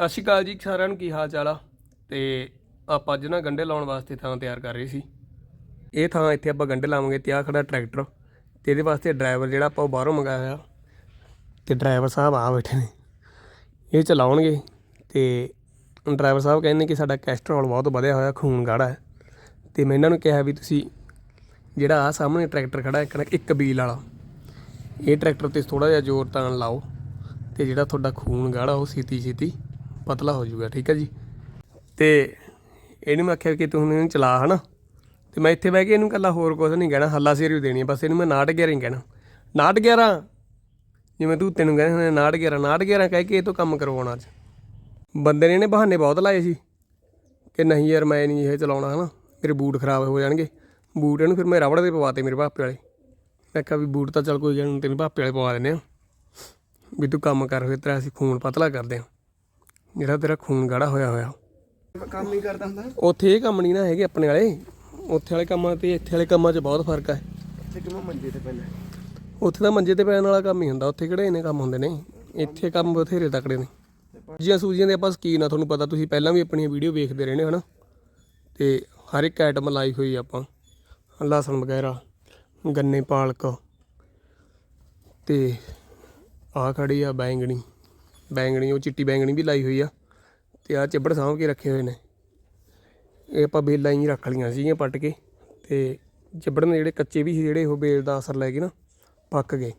ਸਤਿ ਸ਼੍ਰੀ ਅਕਾਲ ਜੀ ਸਾਰਿਆਂ ਨੂੰ, ਕੀ ਹਾਲ ਚਾਲ ਆ? ਤੇ ਆਪਾਂ ਅੱਜ ਨਾ ਗੰਡੇ ਲਾਉਣ ਵਾਸਤੇ ਥਾਂ ਤਿਆਰ ਕਰ ਰਹੇ ਸੀ। ਇਹ ਥਾਂ ਇੱਥੇ ਆਪਾਂ ਗੰਡੇ ਲਾਵਾਂਗੇ, ਤੇ ਆ ਖੜਾ ਟਰੈਕਟਰ। ਤੇ ਇਹਦੇ ਵਾਸਤੇ ਡਰਾਈਵਰ ਜਿਹੜਾ ਆਪਾਂ ਉਹ ਬਾਹਰੋਂ ਮੰਗਾਇਆ ਹੋਇਆ। ਤੇ ਡਰਾਈਵਰ ਸਾਹਿਬ ਆ ਬੈਠੇ ਨੇ। ਇਹ ਚਲਾਉਣਗੇ, ਤੇ ਡਰਾਈਵਰ ਸਾਹਿਬ ਕਹਿੰਦੇ ਕਿ ਸਾਡਾ ਕੈਸਟਰੋਲ ਬਹੁਤ ਵਧਿਆ ਹੋਇਆ, ਖੂਨ ਗਾੜਾ ਹੈ। ਤੇ ਮੈਂ ਇਹਨਾਂ ਨੂੰ ਕਿਹਾ ਵੀ ਤੁਸੀਂ ਜਿਹੜਾ ਆ ਸਾਹਮਣੇ ਟਰੈਕਟਰ ਖੜਾ ਇੱਕ ਇੱਕ ਬੀਲ ਵਾਲਾ, ਇਹ ਟਰੈਕਟਰ ਤੇ ਥੋੜਾ ਜਿਹਾ ਜ਼ੋਰ ਤਾਣ ਲਾਓ। ਤੇ ਜਿਹੜਾ ਤੁਹਾਡਾ ਖੂਨ ਗਾੜਾ ਉਹ ਛੇਤੀ ਛੇਤੀ ਪਤਲਾ ਹੋ ਜਾਊਗਾ, ਠੀਕ ਹੈ ਜੀ। ਤੇ ਇਹਨੂੰ ਮੈਂ ਆਖਿਆ ਕਿ ਤੂੰ ਇਹਨੂੰ ਚਲਾ ਹਨਾ। ਤੇ ਮੈਂ ਇੱਥੇ ਬਹਿ ਕੇ ਇਹਨੂੰ ਕੱਲਾ ਹੋਰ ਕੁਝ ਨਹੀਂ ਕਹਿਣਾ, ਹੱਲਾ ਸ਼ੇਰੀ ਓ ਦੇਣੀ ਬਸ ਇਹਨੂੰ ਮੈਂ 69 ਹੀ ਕਹਿਣਾ। 69 11 ਜਿਵੇਂ ਤੂੰ ਤੈਨੂੰ ਕਹਿੰਦੇ ਹੁੰਦੇ 69 11 69 11 ਕਹਿ ਕੇ ਇਹ ਤੋਂ ਕੰਮ ਕਰਵਾਉਣਾ ਅੱਜ। ਬੰਦੇ ਨੇ ਇਹਨੇ ਬਹਾਨੇ ਬਹੁਤ ਲਾਏ ਸੀ ਕਿ ਨਹੀਂ ਯਾਰ ਮੈਂ ਨਹੀਂ ਇਹ ਚਲਾਉਣਾ ਹਨਾ, ਮੇਰੇ ਬੂਟ ਖਰਾਬ ਹੋ ਜਾਣਗੇ। ਬੂਟ ਇਹਨੂੰ ਫਿਰ ਮੈਂ ਰਬੜ ਦੇ ਪਵਾਤੇ ਮੇਰੇ ਭਾਪੇ ਵਾਲੇ। ਮੈਂ ਕਿਹਾ ਵੀ ਬੂਟ ਤਾਂ ਚੱਲ ਕੋਈ ਗੱਲ ਨਹੀਂ ਤੈਨੂੰ ਭਾਪੇ ਵਾਲੇ ਪਵਾ ਦਿੰਦੇ ਆ। ਵੀ ਤੂੰ ਕੰਮ ਕਰ, ਫਿਰ ਤੇਰਾ ਅਸੀਂ ਖੂਨ ਪਤਲਾ ਕਰਦੇ ਆ। ਜਿਹੜਾ ਤੇਰਾ ਖੂਨ ਗਾੜਾ ਹੋਇਆ ਹੋਇਆ। ਕੰਮ ਹੀ ਕਰਦਾ ਹੁੰਦਾ? ਉੱਥੇ ਇਹ ਕੰਮ ਨਹੀਂ ਨਾ ਹੈਗੇ ਆਪਣੇ ਵਾਲੇ। ਉੱਥੇ ਵਾਲੇ ਕੰਮਾਂ ਤੇ ਇੱਥੇ ਵਾਲੇ ਕੰਮਾਂ 'ਚ ਬਹੁਤ ਫ਼ਰਕ ਹੈ ਤੇ ਕਿਵੇਂ ਮੰਜੇ ਤੇ ਪੈਣਾ ਉੱਥੇ ਤਾਂ ਮੰਜੇ ਤੇ ਪੈਣ ਵਾਲਾ ਕੰਮ ਹੀ ਹੁੰਦਾ। ਉੱਥੇ ਕਿਹੜੇ ਇਹਨੇ ਕੰਮ ਹੁੰਦੇ ਨੇ? ਇੱਥੇ ਕੰਮ ਬਥੇਰੇ ਤਕੜੇ ਨੇ। ਜੀਆਂ ਸੂਜੀਆਂ ਦੇ ਆਪਾਂ ਸਕੀਨ ਆ ਤੁਹਾਨੂੰ ਪਤਾ ਤੁਸੀਂ ਪਹਿਲਾਂ ਵੀ ਆਪਣੀਆਂ ਵੀਡੀਓ ਵੇਖਦੇ ਰਹੇ ਨੇ ਹਨਾ? ਤੇ ਹਰ ਇੱਕ ਆਈਟਮ ਲਾਈ ਹੋਈ ਆ ਆਪਾਂ। ਲਸਣ ਵਗੈਰਾ ਗੰਨੇ ਪਾਲਕ। ਤੇ ਆਹ ਖੜੀ ਆ ਬੈਂਗਣੀ। ਬੈਂਗਣੀ, ਉਹ ਚਿੱਟੀ ਬੈਂਗਣੀ ਵੀ ਲਾਈ ਹੋਈ ਆ ਤੇ ਆ ਚਿੱਬੜ ਸਾਂਭ ਕੇ ਰੱਖੇ ਹੋਏ ਨੇ। ਇਹ ਆਪਾਂ ਬੇਲਾਂ ਹੀ ਰੱਖ ਲਈਆਂ ਸੀਗੀਆਂ ਪੱਟ ਕੇ ਤੇ ਚਿੱਬੜ ਨੇ ਜਿਹੜੇ ਕੱਚੇ ਵੀ ਸੀ ਜਿਹੜੇ ਉਹ ਬੇਲ ਦਾ ਅਸਰ ਲੈ ਕੇ ਨਾ ਪੱਕ ਗਏ।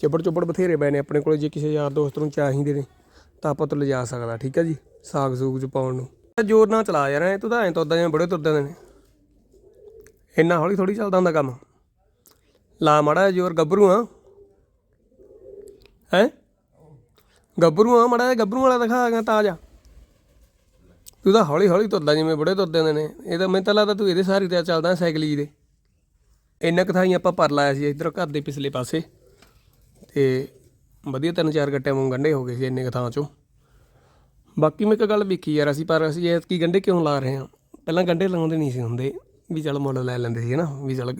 ਚਿੱਬੜ ਚੁੱਬੜ ਬਥੇਰੇ ਪਏ ਨੇ ਆਪਣੇ ਕੋਲ, ਜੇ ਕਿਸੇ ਯਾਰ ਦੋਸਤ ਨੂੰ ਚਾਹੀਦੇ ਨੇ ਤਾਂ ਆਪਾਂ ਤੋਂ ਲਿਜਾ ਸਕਦਾ, ਠੀਕ ਹੈ ਜੀ? ਸਾਗ ਸੂਗ ਚ ਪਾਉਣ ਨੂੰ। ਜ਼ੋਰ ਨਾਲ ਚਲਾ ਯਾਰ ਐ ਤੂੰ ਤਾਂ ਐ ਤੁਰਦਾ ਜਾਂ ਬੜੇ ਤੁਰਦੇ ਨੇ। ਇੰਨਾ ਹੌਲੀ ਥੋੜੀ ਚੱਲਦਾ ਹੁੰਦਾ ਕੰਮ। ਲਾ ਮਾੜਾ ਜ਼ੋਰ, ਗੱਭਰੂ ਆ। ਹੈ? ਗੱਭਰੂ ਆ ਮਾੜਾ ਜਿਹਾ ਗੱਭਰੂ ਵਾਲਾ ਦਿਖਾ ਤਾਜਾ। ਤੂੰ ਤਾਂ ਹੌਲੀ ਹੌਲੀ ਤੁਰਦਾ, ਜਿਵੇਂ ਬੜੇ ਤੁਰਦੇ ਹੁੰਦੇ ਨੇ। ਇਹ ਤਾਂ ਮੈਨੂੰ ਤਾਂ ਲੱਗਦਾ ਤੂੰ ਇਹਦੇ ਸਾਰੀ ਤੇ ਚੱਲਦਾ ਸਾਈਕਲੀ ਦੇ। ਇੰਨਾ ਕੁ ਥਾਈਂ ਆਪਾਂ ਪਰ ਲਾਇਆ ਸੀ, ਇਧਰ ਘਰ ਦੇ ਪਿਛਲੇ ਪਾਸੇ। ਤੇ ਵਧੀਆ ਤਿੰਨ ਚਾਰ ਗੱਟੇ ਵਾਂਗ ਗੰਢੇ ਹੋ ਗਏ ਸੀ ਇੰਨੇ ਕੁ ਚੋਂ। ਬਾਕੀ ਮੈਂ ਇੱਕ ਗੱਲ ਵੇਖੀ ਯਾਰ ਅਸੀਂ, ਪਰ ਅਸੀਂ ਐਤਕੀ ਗੰਢੇ ਕਿਉਂ ਲਾ ਰਹੇ ਹਾਂ? ਪਹਿਲਾਂ ਗੰਢੇ ਲਾਉਂਦੇ ਨਹੀਂ ਸੀ ਹੁੰਦੇ, ਵੀ ਚਲ ਮੁੱਲ ਲੈ ਲੈਂਦੇ ਸੀ ਨਾ ਵੀ ਚੱਲ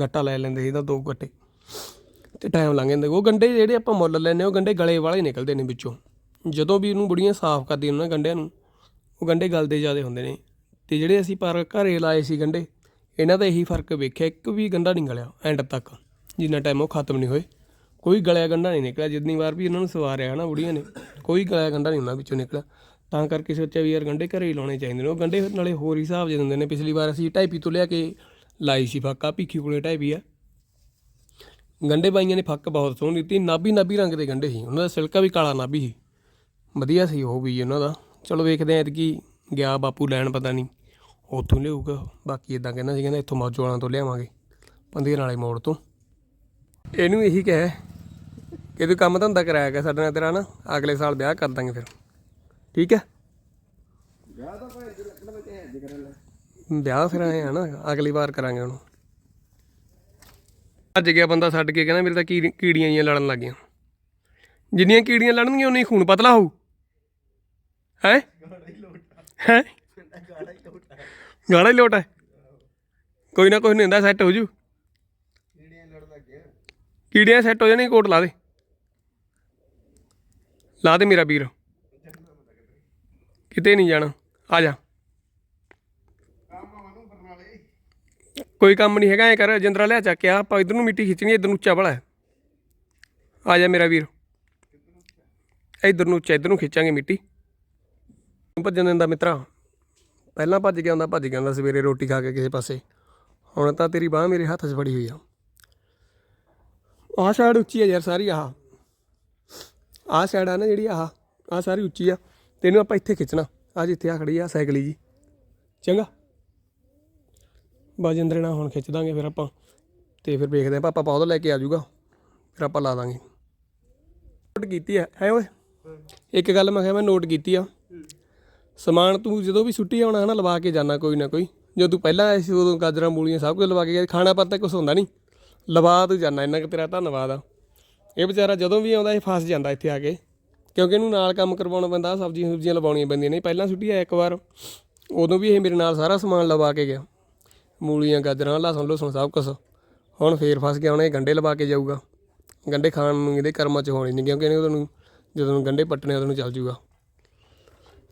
ਗੱਟਾ ਲੈ ਲੈਂਦੇ ਸੀ ਤਾਂ ਦੋ ਗੱਟੇ। ਤੇ ਟਾਈਮ ਲੰਘ ਜਾਂਦਾ। ਉਹ ਗੰਡੇ ਜਿਹੜੇ ਆਪਾਂ ਮੁੱਲ ਲੈਨੇ ਉਹ ਗੰਡੇ ਗਲੇ ਵਾਲੇ ਨਿਕਲਦੇ ਨੇ ਵਿੱਚੋਂ। ਜਦੋਂ ਵੀ ਇਹਨੂੰ ਬੁੜੀਆਂ ਸਾਫ਼ ਕਰਦੀਆਂ ਉਹਨਾਂ ਗੰਡਿਆਂ ਨੂੰ, ਉਹ ਗੰਡੇ ਗਲਦੇ ਜ਼ਿਆਦੇ ਹੁੰਦੇ ਨੇ। ਤੇ ਜਿਹੜੇ ਅਸੀਂ ਪਰ ਘਰੇ ਲਾਏ ਸੀ ਗੰਡੇ, ਇਹਨਾਂ ਦਾ ਇਹੀ ਫ਼ਰਕ ਵੇਖਿਆ, ਇੱਕ ਵੀ ਗੰਡਾ ਨਹੀਂ ਗਲਿਆ ਐਂਡ ਤੱਕ, ਜਿੰਨਾ ਟਾਈਮ ਉਹ ਖਤਮ ਨਹੀਂ ਹੋਏ। ਕੋਈ ਗਲਿਆ ਗੰਡਾ ਨਹੀਂ ਨਿਕਲਿਆ, ਜਿੰਨੀ ਵਾਰ ਵੀ ਇਹਨਾਂ ਨੂੰ ਸਵਾਰਿਆ ਹਨਾ ਬੁੜੀਆਂ ਨੇ, ਕੋਈ ਗਲਿਆ ਗੰਡਾ ਨਹੀਂ ਉਹਨਾਂ ਵਿੱਚੋਂ ਨਿਕਲਿਆ। ਤਾਂ ਕਰਕੇ ਸੋਚਿਆ ਵੀ ਯਾਰ ਗੰਡੇ ਘਰੇ ਹੀ ਲਾਉਣੇ ਚਾਹੀਦੇ ਨੇ। ਉਹ ਗੰਡੇ ਨਾਲੇ ਹੋਰ ਹੀ ਹਿਸਾਬ ਦੇ ਦਿੰਦੇ ਨੇ, ਪਿਛਲੀ ਵਾਰ ਅਸੀਂ ਢਾਈਪੀ ਤੋਂ ਲਿਆ ਕੇ ਲਾਈ ਸੀ ਫਾਕਾ, ਭੀਖੀ ਕੋਲੇ ਢਾਈਪੀ ਆ ਗੰਡੇ ਬਾਈਆਂ ਨੇ ਫੱਕ ਬਹੁਤ ਸੋਹਣੀ ਦਿੱਤੀ ਨਾਭੀ ਨਾਭੀ ਰੰਗ ਦੇ ਗੰਡੇ ਸੀ ਉਹਨਾਂ ਦਾ ਸਿਲਕਾ ਵੀ ਕਾਲਾ ਨਾਭੀ ਸੀ। ਵਧੀਆ ਸੀ ਉਹ ਵੀ ਉਹਨਾਂ ਦਾ। ਚਲੋ ਵੇਖਦੇ ਆਂ ਐਤਕੀ ਗਿਆ ਬਾਪੂ ਲੈਣ ਪਤਾ ਨਹੀਂ ਉੱਥੋਂ ਲਿਆਊਗਾ। ਬਾਕੀ ਇਦਾਂ ਕਹਿੰਦਾ ਸੀ ਕਹਿੰਦਾ ਇੱਥੋਂ ਮੌਜੋ ਵਾਲਾਂ ਤੋਂ ਲਿਆਵਾਂਗੇ ਪੰਧੀਰ ਵਾਲੇ ਮੋੜ ਤੋਂ। ਇਹਨੂੰ ਇਹੀ ਕਹਿ ਕਿ ਤੂੰ ਕੰਮ ਧੰਦਾ ਕਰਾਇਆ ਗਿਆ ਸਾਡੇ ਨਾਲ ਤੇਰਾ ਨਾ ਅਗਲੇ ਸਾਲ ਵਿਆਹ ਕਰ ਦਾਂਗੇ ਫਿਰ। ਠੀਕ ਹੈ? ਵਿਆਹ ਤਾਂ ਭਾਈ ਲੈ। ਵਿਆਹ ਫਿਰ ਆਏ ਆ ਨਾ ਅਗਲੀ ਵਾਰ ਕਰਾਂਗੇ ਹੁਣ ਅੱਜ ਗਿਆ ਬੰਦਾ ਛੱਡ ਕੇ, ਕਹਿੰਦਾ ਮੇਰੇ ਤਾਂ ਕੀੜੀ- ਕੀੜੀਆਂ ਜੀਆਂ ਲੜਨ ਲੱਗ ਗਈਆਂ ਜਿੰਨੀਆਂ ਕੀੜੀਆਂ ਲੜਨਗੀਆਂ, ਉਨੀ ਖੂਨ ਪਤਲਾ ਹੋਊ। ਹੈ? ਹੈ? ਗਾਣਾ ਹੀ ਲੋਟ ਹੈ। ਕੋਈ ਨਾ ਕੋਈ ਨਹੀਂ ਸੈੱਟ ਹੋ ਜੂ। ਕੀੜੀਆਂ ਸੈੱਟ ਹੋ ਜਾਣੀ ਕੋਟ ਲਾ ਦੇ। ਲਾ ਦੇ ਮੇਰਾ ਵੀਰ। ਕਿਤੇ ਨਹੀਂ ਜਾਣਾ। ਆ ਜਾ। ਕੋਈ ਕੰਮ ਨਹੀਂ ਹੈਗਾ, ਐ ਕਰ ਜਿੰਦਰਾ ਲੈ ਚੱਕ ਆ, ਆਪਾਂ ਇਧਰ ਨੂੰ ਮਿੱਟੀ ਖਿੱਚਣੀ ਇਧਰ ਨੂੰ ਉੱਚਾ ਬੜਾ ਆ ਜਾ ਮੇਰਾ ਵੀਰ। ਇਧਰ ਨੂੰ ਉੱਚਾ, ਇਧਰ ਨੂੰ ਖਿੱਚਾਂਗੇ ਮਿੱਟੀ। ਭੱਜਣ ਦਿੰਦਾ ਮਿੱਤਰਾ। ਪਹਿਲਾਂ ਭੱਜ ਕੇ ਆਉਂਦਾ ਭੱਜ ਕੇ ਆਉਂਦਾ ਸਵੇਰੇ ਰੋਟੀ ਖਾ ਕੇ ਕਿਸੇ ਪਾਸੇ। ਹੁਣ ਤਾਂ ਤੇਰੀ ਬਾਹ ਮੇਰੇ ਹੱਥ 'ਚ ਫੜੀ ਹੋਈ ਆ। ਆਹ ਸਾਈਡ ਉੱਚੀ ਆ ਯਾਰ ਸਾਰੀ ਆਹ। ਆਹ ਸਾਈਡ ਆ ਨਾ ਜਿਹੜੀ ਆਹ ਆਹ ਸਾਰੀ ਉੱਚੀ ਆ। ਤੈਨੂੰ ਆਪਾਂ ਇੱਥੇ ਖਿੱਚਣਾ। ਆ ਜਿੱਥੇ ਆ ਖੜੀ ਆ, ਸਾਈਕਲੀ ਜੀ। ਚੰਗਾ। ਬਾਜਿੰਦਰ ਨਾਲ ਹੁਣ ਖਿੱਚ ਦਾਂਗੇ ਫਿਰ ਆਪਾਂ। ਤੇ ਫਿਰ ਵੇਖਦੇ ਆ ਪਾਪਾ ਪੌਦਾ ਲੈ ਕੇ ਆ ਜਾਊਗਾ। ਫਿਰ ਆਪਾਂ ਲਾ ਦਾਂਗੇ। ਨੋਟ ਕੀਤੀ ਆ, ਹੈ ਓਏ? ਇੱਕ ਗੱਲ ਮੈਂ ਕਿਹਾ ਮੈਂ ਨੋਟ ਕੀਤੀ ਆ। ਸਮਾਨ ਤੂੰ ਜਦੋਂ ਵੀ ਛੁੱਟੀ ਆਉਣਾ ਹਨਾ, ਲਵਾ ਕੇ ਜਾਣਾ ਕੋਈ ਨਾ ਕੋਈ। ਜਦੋਂ ਤੂੰ ਪਹਿਲਾਂ ਆਇਆ ਸੀ, ਉਦੋਂ ਗਾਜਰਾਂ, ਮੂਲੀਆਂ ਸਭ ਕੁਝ ਲਵਾ ਕੇ ਗਿਆ। ਖਾਣਾ ਪਤਾ ਕੁਝ ਹੁੰਦਾ ਨਹੀਂ ਲਵਾ ਤੂੰ ਜਾਣਾ ਇੰਨਾ ਕਿ ਤੇਰਾ ਧੰਨਵਾਦ ਆ। ਇਹ ਵਿਚਾਰਾ ਜਦੋਂ ਵੀ ਆਉਂਦਾ, ਇਹ ਫਸ ਜਾਂਦਾ ਇੱਥੇ ਆ ਕੇ। ਕਿਉਂਕਿ ਇਹਨੂੰ ਨਾਲ ਕੰਮ ਕਰਵਾਉਣਾ ਪੈਂਦਾ ਸਬਜ਼ੀਆਂ ਸੁਬਜ਼ੀਆਂ ਲਵਾਉਣੀਆਂ ਪੈਂਦੀਆਂ ਨੇ। ਪਹਿਲਾਂ ਛੁੱਟੀ ਆਇਆ ਇੱਕ ਵਾਰ, ਉਦੋਂ ਵੀ ਇਹ ਮੇਰੇ ਨਾਲ ਸਾਰਾ ਸਮਾਨ ਲਵਾ ਕੇ ਗਿਆ। ਮੂਲੀਆਂ, ਗਾਜਰਾਂ, ਲਸਣ, ਲੁਸਣ ਸਭ ਕੁਝ ਹੁਣ ਫੇਰ ਫਸ ਗਿਆ, ਹੁਣ ਇਹ ਗੰਡੇ ਲਵਾ ਕੇ ਜਾਊਗਾ। ਗੰਡੇ ਖਾਣ ਨੂੰ ਇਹਦੇ ਕਰਮਾਂ 'ਚ ਹੋਣੇ ਨਹੀਂ ਕਿਉਂਕਿ ਇਹਨੇ ਉਹਨੂੰ ਜਦੋਂ ਨੂੰ ਗੰਡੇ ਪੱਟਣੇ ਉਦੋਂ ਨੂੰ ਚੱਲ ਜੂਗਾ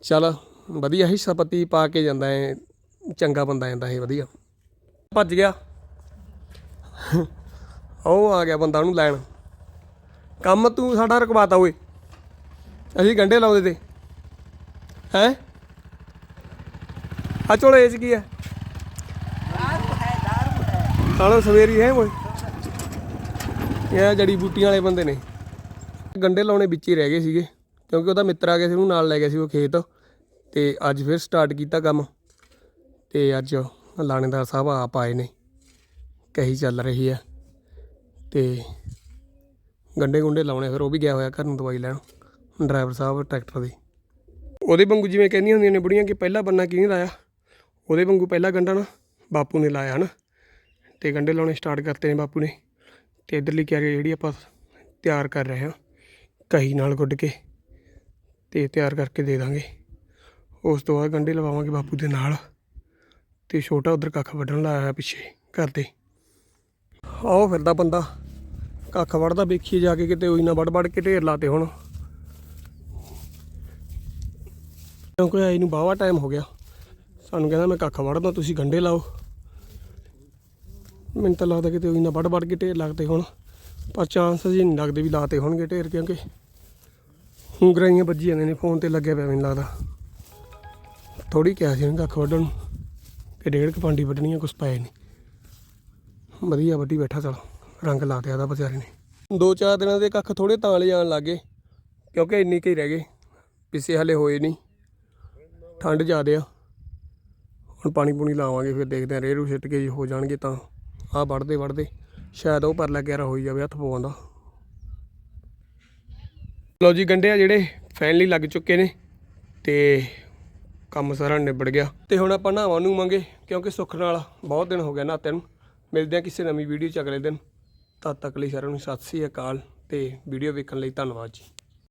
ਚੱਲ, ਵਧੀਆ ਹਿੱਸਾ ਪੱਤੀ ਪਾ ਕੇ ਜਾਂਦਾ ਹੈ ਚੰਗਾ ਬੰਦਾ ਜਾਂਦਾ ਇਹ, ਵਧੀਆ। ਭੱਜ ਗਿਆ। ਉਹ ਆ ਗਿਆ ਬੰਦਾ ਉਹਨੂੰ ਲੈਣ। ਕੰਮ ਤੂੰ ਸਾਡਾ ਰਕਵਾਤਾ ਓਏ। ਅਸੀਂ ਗੰਡੇ ਲਾਉਂਦੇ ਤੇ। ਹੈ? ਆ ਚੋਲੇ ਇਹ 'ਚ ਕੀ ਹੈ ਸਾਲਾ ਸਵੇਰੀ ਹੈ ਕੋਈ? ਇਹ ਜੜੀ ਬੂਟੀਆਂ ਵਾਲੇ ਬੰਦੇ ਨੇ। ਗੰਡੇ ਲਾਉਣੇ ਵਿੱਚ ਹੀ ਰਹਿ ਗਏ ਸੀਗੇ, ਕਿਉਂਕਿ ਉਹਦਾ ਮਿੱਤਰ ਆ ਗਿਆ ਸੀ, ਉਹਨੂੰ ਨਾਲ ਲੈ ਗਿਆ ਸੀ ਉਹ ਖੇਤ। ਤੇ ਅੱਜ ਫਿਰ ਸਟਾਰਟ ਕੀਤਾ ਕੰਮ। ਤੇ ਅੱਜ ਲਾਣੇਦਾਰ ਸਾਹਿਬ ਆਪ ਆਏ ਨੇ, ਕਹੀ ਚੱਲ ਰਹੀ ਹੈ। ਤੇ ਗੰਡੇ ਗੁੰਡੇ ਲਾਉਣੇ, ਫਿਰ ਉਹ ਵੀ ਗਿਆ ਹੋਇਆ ਘਰ ਨੂੰ ਦਵਾਈ ਲੈਣ, ਡਰਾਈਵਰ ਸਾਹਿਬ ਟਰੈਕਟਰ ਦੀ। ਉਹਦੇ ਵਾਂਗੂ ਜਿਵੇਂ ਕਹਿੰਦੀਆਂ ਹੁੰਦੀਆਂ ਨੇ ਬੁੜੀਆਂ ਕਿ ਪਹਿਲਾ ਬੰਨਾ ਕਿਹਨੇ ਲਾਇਆ? ਉਹਦੇ ਵਾਂਗੂ ਪਹਿਲਾ ਗੰਡਾ ਨਾ, ਬਾਪੂ ਨੇ ਲਾਇਆ ਹਨਾ। ਤੇ ਗੰਡੇ ਲਾਉਣੇ ਸਟਾਰਟ ਕਰਤੇ ਨੇ ਬਾਪੂ ਨੇ ਤੇ ਇਧਰਲੀ ਕਿਆਰੀ ਜਿਹੜੀ ਆਪਾਂ ਤਿਆਰ ਕਰ ਰਹੇ ਹਾਂ, ਕਹੀ ਨਾਲ ਗੁੱਡ ਕੇ ਤੇ ਤਿਆਰ ਕਰਕੇ ਦੇ ਦਾਂਗੇ। ਉਸ ਤੋਂ ਬਾਅਦ ਗੰਡੇ ਲਵਾਵਾਂਗੇ ਬਾਪੂ ਦੇ ਨਾਲ ਤੇ ਛੋਟਾ ਉਧਰ ਕੱਖ ਵੱਢਣ ਲਾਇਆ ਹੋਇਆ ਪਿੱਛੇ ਘਰ ਦੇ ਆਓ ਫਿਰਦਾ ਬੰਦਾ, ਕੱਖ ਵੜਦਾ ਵੇਖੀਏ ਜਾ ਕੇ ਕਿਤੇ ਉਹੀ ਨਾ ਵੜ ਵੜ ਕੇ ਢੇਰ ਲਾਤੇ ਹੁਣ। ਕਿਉਂਕਿ ਆਈ ਨੂੰ ਬਾਵਾ ਟਾਈਮ ਹੋ ਗਿਆ। ਸਾਨੂੰ ਕਹਿੰਦਾ ਮੈਂ ਕੱਖ ਵੜਦਾ ਤੁਸੀਂ ਗੰਡੇ ਲਾਓ। ਮੈਨੂੰ ਤਾਂ ਲੱਗਦਾ ਕਿਤੇ ਉਹੀ ਨਾ ਵੜ ਵੜ ਕੇ ਢੇਰ ਲੱਗਦੇ ਹੋਣ, ਪਰ ਚਾਂਸ ਜੀ ਨਹੀਂ ਲੱਗਦੇ ਵੀ ਲਾਤੇ ਹੋਣਗੇ ਢੇਰ, ਕਿਉਂਕਿ ਉਂਗਰਾਈਆਂ ਵੱਜੀ ਜਾਂਦੇ ਨੇ ਫੋਨ ਤੇ ਲੱਗਿਆ ਪਿਆ ਮੈਨੂੰ ਲੱਗਦਾ। ਥੋੜੀ ਕਿਹਾ ਸੀ ਉਹਨੇ ਕੱਖ ਵੱਢਣ ਨੂੰ, ਕਿ ਡੇਢ ਕੁ ਪਾਂਡੀ ਵੱਢਣੀ ਆ, ਕੁਛ ਪਏ ਨਹੀਂ। ਵਧੀਆ ਵੱਢੀ ਬੈਠਾ ਚਲ ਰੰਗ ਲਾ ਦਿਆ ਦਾ ਵਿਚਾਰੇ ਨੇ। ਦੋ ਚਾਰ ਦਿਨਾਂ ਦੇ ਕੱਖ ਥੋੜੇ ਤਾਂ ਲਿਜਾਣ ਲੱਗੇ ਕਿਉਂਕਿ ਇੰਨੇ ਕੁ ਹੀ ਰਹਿ ਗਏ, ਪਿੱਛੇ ਹਲੇ ਹੋਏ ਨਹੀਂ। ਠੰਡ ਜ਼ਿਆਦੇ ਆ। ਹੁਣ ਪਾਣੀ ਪੂਣੀ ਲਾਵਾਂਗੇ, ਫਿਰ ਦੇਖਦੇ ਆ, ਰੇਰੂ ਛਿੱਟ ਕੇ ਜੇ ਹੋ ਜਾਣਗੇ ਤਾਂ। ਆਹ ਵੜਦੇ ਵੜਦੇ ਸ਼ਾਇਦ ਉਹ ਪਰਲਾ ਗਿਆਰਾ ਹੋਈ ਜਾਵੇ ਹੱਥ ਪਵਾਉਂਦਾ ਲਓ ਜੀ ਗੰਡੇ ਆ ਜਿਹੜੇ ਫਾਈਨਲੀ ਲੱਗ ਚੁੱਕੇ ਨੇ ਤੇ ਕੰਮ ਸਾਰਾ ਨਿਬੜ ਗਿਆ। ਤੇ ਹੁਣ ਆਪਾਂ ਨਹਾਵਾਂ ਨੂੰ ਮੰਗੇ ਕਿਉਂਕਿ ਸੁੱਖ ਨਾਲ ਬਹੁਤ ਦਿਨ ਹੋ ਗਿਆ ਨਹਾਤਿਆਂ ਨੂੰ। ਮਿਲਦੇ ਆ ਕਿਸੇ ਨਵੀਂ ਵੀਡੀਓ ਚ ਅਗਲੇ ਦਿਨ। ਤਦ ਤੱਕ ਲਈ ਸਾਰਿਆਂ ਨੂੰ ਸਤਿ ਸ੍ਰੀ ਅਕਾਲ ਤੇ ਵੀਡੀਓ ਵੇਖਣ ਲਈ ਧੰਨਵਾਦ ਜੀ।